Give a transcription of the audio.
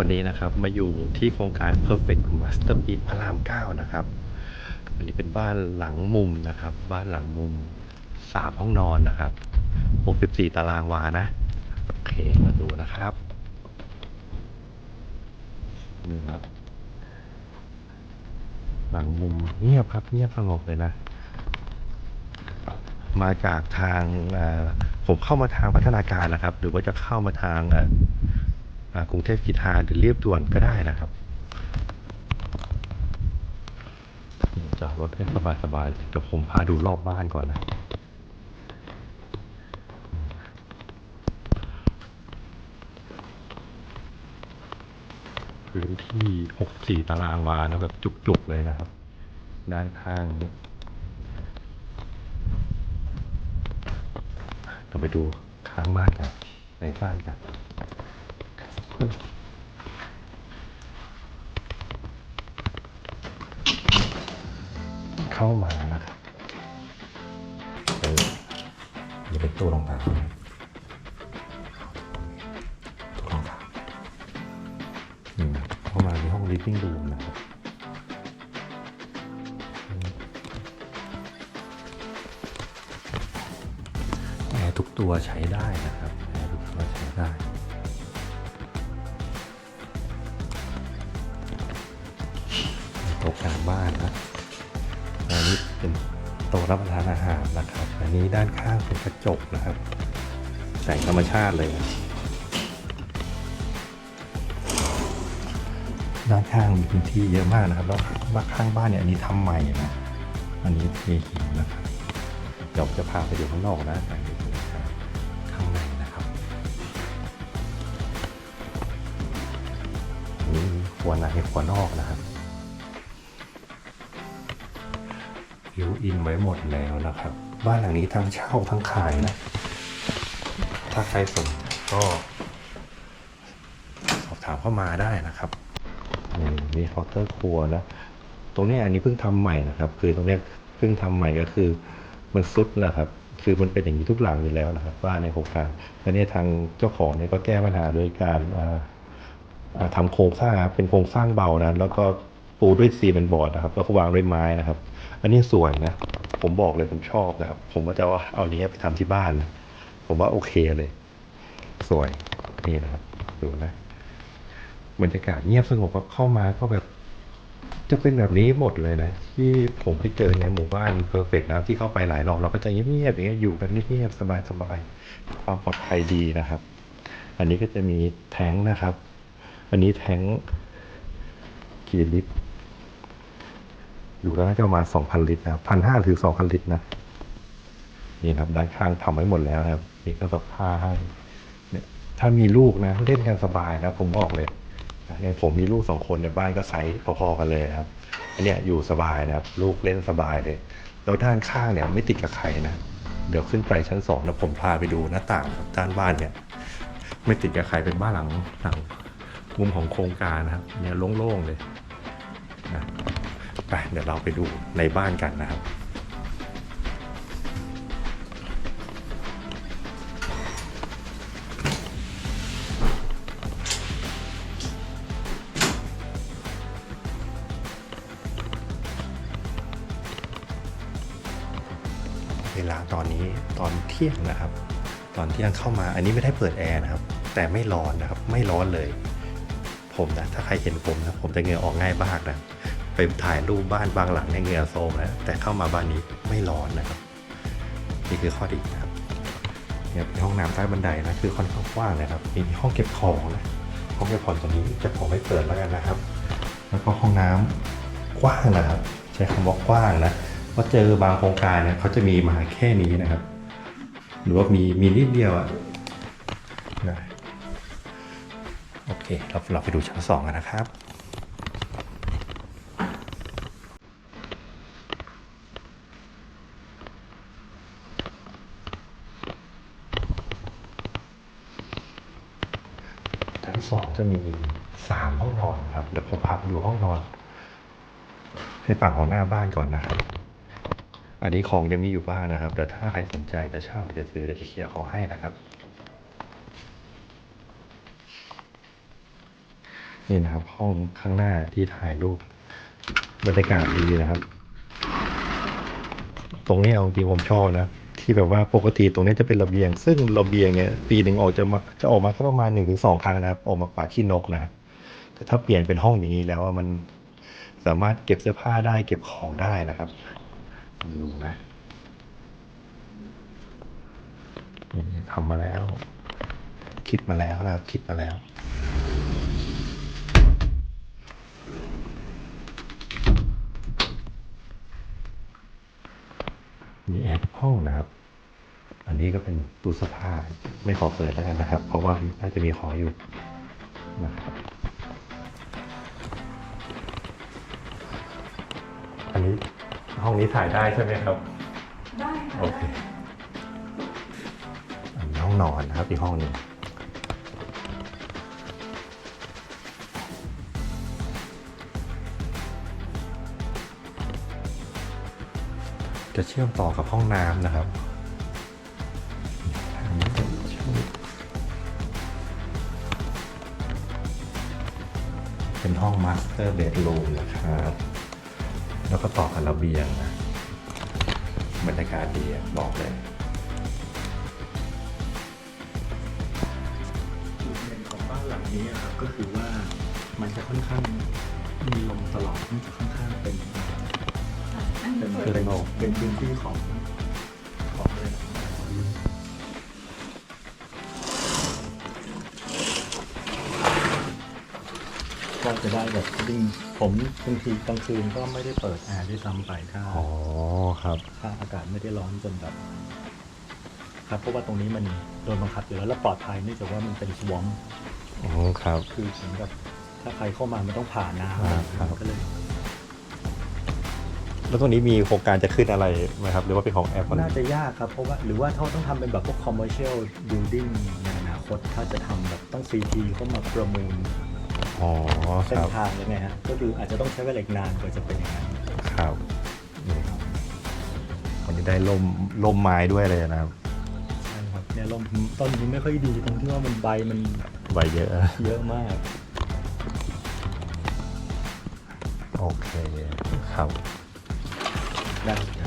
วันนี้นะครับมาอยู่ที่โครงการ Perfect Masterpiece พระราม 9 นะครับ อันนี้เป็นบ้านหลังมุมนะครับ บ้านหลังมุมสามห้องนอนนะครับ 64 ตารางวานะ โอเค มาดูนะครับนี่ครับ หลังมุมเงียบครับ เงียบสงบเลยนะ มาจากทางอ่อผมเข้ามาทางพัฒนาการนะครับ หรือว่าจะเข้ามาทางอ่ออ่า กรุงเทพกีทาหรือเรียบด่วนก็ได้นะครับจอดรถให้สบายๆเดี๋ยวผมพาดูรอบบ้านก่อนนะพื้นที่64ตารางวานะแบบจุกๆเลยนะครับ ด้านข้างนี้เราไปดูข้างบ้านกันในบ้านกัน เข้ามานะครับเออนี่เป็นตู้รองเท้าตู้รองเท้าอืมเข้ามาในห้อง living room นะครับแอร์ทุกตัวใช้ได้นะครับแอร์ทุกตัวใช้ได้ ต๊ะกลางบ้านนะอันนี้เป็นโต๊ะรับประทานอาหารนะครับ อันนี้ด้านข้างเป็นกระจกนะครับแสงธรรมชาติเลย ด้านข้างมีพื้นที่เยอะมากนะครับแล้วบ้านข้างบ้านเนี่ยอันนี้ทำใหม่นะ อันนี้เทหินนะครับเดี๋ยวจะพาไปดูข้างนอกนะข้างในนะครับอันนี่ครัวในครัวนอกนะครับ วิวอินไว้หมดแล้วนะครับ บ้านหลังนี้ทั้งเช่าทั้งขายนะ ถ้าใครสนก็สอบถามเข้ามาได้นะครับนี่มีเคาน์เตอร์ครัวนะ ตรงนี้อันนี้เพิ่งทำใหม่นะครับ คือตรงนี้เพิ่งทำใหม่ก็คือมันซุดแล้วครับ คือมันเป็นอย่างนี้ทุกหลังอยู่แล้วนะครับบ้านในโครงการแล้วเนี่ยทางเจ้าของเนี่ยก็แก้ปัญหาโดยการอ่าอ่าทำโครงสร้างเป็นโครงสร้างเบานะแล้วก็ ปูด้วยซีเมนต์บอร์ดนะครับแล้วก็วางด้วยไม้นะครับ อันนี้สวยนะ ผมบอกเลยผมชอบนะครับ ผมก็จะเอาเอานี้ไปทำที่บ้านนะผมว่าโอเคเลย สวยนี่นะครับ ดูนะบรรยากาศเงียบสงบก็เข้ามาก็แบบ จะเป็นแบบนี้หมดเลยนะ ที่ผมไปเจอในหมู่บ้านเพอร์เฟกต์นะที่เข้าไปหลายรอบเราก็จะเงียบๆอย่างเงี้ยอยู่กันเงียบๆสบายๆความปลอดภัยดีนะครับ อันนี้ก็จะมีแท้งนะครับ อันนี้แท้งกี่ลิตร อยู่แล้วน่าจะประมาณสองพันลิตรนะพันห้าถึงสองพันลิตรนะนี่ครับด้านข้างทำไว้หมดแล้วครับมีก็สับผ้าให้เนี่ยถ้ามีลูกนะเล่นกันสบายนะผมบอกเลยอย่างผมมีลูกสองคนในบ้านก็ไซส์พอๆกันเลยครับอันเนี้ยอยู่สบายนะครับ ลูกเล่นสบายเลยแล้วด้านข้างเนี่ยไม่ติดกับใครนะเดี๋ยวขึ้นไปชั้นสองแล้วผมพาไปดูหน้าต่างด้านบ้านเนี่ย ไม่ติดกับใครเป็นบ้านหลังหลังมุมของโครงการนะครับเนี่ยโล่งๆเลยนะ ไปเดี๋ยวเราไปดูในบ้านกันนะครับเวลาตอนนี้ตอนเที่ยงนะครับ ตอนเที่ยงเข้ามาอันนี้ไม่ได้เปิดแอร์นะครับ แต่ไม่ร้อนนะครับ ไม่ร้อนเลย ผมนะถ้าใครเห็นผมนะผมจะเหงื่อออกง่ายมากนะ ไปถ่ายรูปบ้านบางหลังในเงือโซมนะแต่เข้ามาบ้านนี้ไม่ร้อนนะครับ นี่คือข้อดีนะครับเนี่ยเป็นห้องน้ำใต้บันไดนะคือค่อนข้างกว้างนะครับ มีห้องเก็บของนะห้องเก็บของตรงนี้เก็บขอไม่เปิดแล้วกันนะครับ แล้วก็ห้องน้ำกว้างนะครับ ใช้คำว่ากว้างนะเพราะเจอบางโครงการเนี่ยเขาจะมีมาแค่นี้นะครับ หรือว่ามีมีนิดเดียวอะนะโอเคเราเราไปดูชั้นสองกันนะครับ สองจะมีสามห้องนอนครับเดี๋ยวผมพาไปดูห้องนอน ให้ฝั่งของหน้าบ้านก่อนนะครับอันนี้ของยังมีอยู่บ้างนะครับแต่ถ้าใครสนใจจะเช่าจะซื้อจะเคลียร์ขอให้นะครับนี่นะครับห้องข้างหน้าที่ถ่ายรูปบรรยากาศดีนะครับ ตรงนี้เอาจริงผมชอบนะ ที่แบบว่าปกติตรงนี้จะเป็นระเบียง ซึ่งระเบียงเนี่ยปีหนึ่งออกจะมาจะออกมาแค่ประมาณหนึ่งถึงสองครั้งนะครับ ออกมากวาดขี้นกนะแต่ถ้าเปลี่ยนเป็นห้องอย่างนี้แล้วมันสามารถเก็บเสื้อผ้าได้เก็บของได้นะครับดูนะทำมาแล้ว คิดมาแล้วนะคิดมาแล้ว มีแอร์ทุกห้องนะครับ อันนี้ก็เป็นตู้เสื้อผ้าไม่ขอเปิดแล้วกันนะครับ เพราะว่าน่าจะมีของอยู่นะครับ อันนี้ห้องนี้ถ่ายได้ใช่ไหมครับ ได้ค่ะโอเค อันนี้ห้องนอนนะครับอีกห้องหนึ่ง จะเชื่อมต่อกับห้องน้ำนะครับเป็นห้องมาสเตอร์เบดรูมนะครับ แล้วก็ต่อกับระเบียงนะบรรยากาศดีบอกเลยจุดเด่นของบ้านหลังนี้อะครับก็คือว่ามันจะค่อนข้างมีลมตลอดมันจะค่อนข้างเป็น เป็นเป็นเป็นพื้นที่ของของเลยก็จะได้แบบจริงผมบางทีกลางคืนก็ไม่ได้เปิดแอร์ด้วยซ้ำไปถ้าอ๋อครับถ้าอากาศไม่ได้ร้อนจนแบบครับเพราะว่าตรงนี้มันโดนบังคับอยู่แล้วและปลอดภัยเนื่องจากว่ามันเป็นสวอมอ๋อครับ คือเหมือนกับถ้าใครเข้ามามันต้องผ่านน้ำก็เลย แล้วตรงนี้มีโครงการจะขึ้นอะไรไหมครับ หรือว่าเป็นของแอปน่าจะยากครับ เพราะว่าหรือว่าถ้าต้องทำเป็นแบบพวก commercial building ในอนาคตถ้าจะทำแบบต้อง CT เข้ามาประมูลอ๋อคเส้นรับทางยังไงฮะก็คืออาจจะต้องใช้เวลาอีกนานกว่าจะเป็นอย่างนั้นครับนี่วันนี้ได้ล่มล่มไม้ด้วยเลยนะครับใช่ครับเนี่ยลมต้นนี้ไม่ค่อยดีตรงที่ว่ามันใบมันใบเยอะเยอะมาก โอเคครับ ได้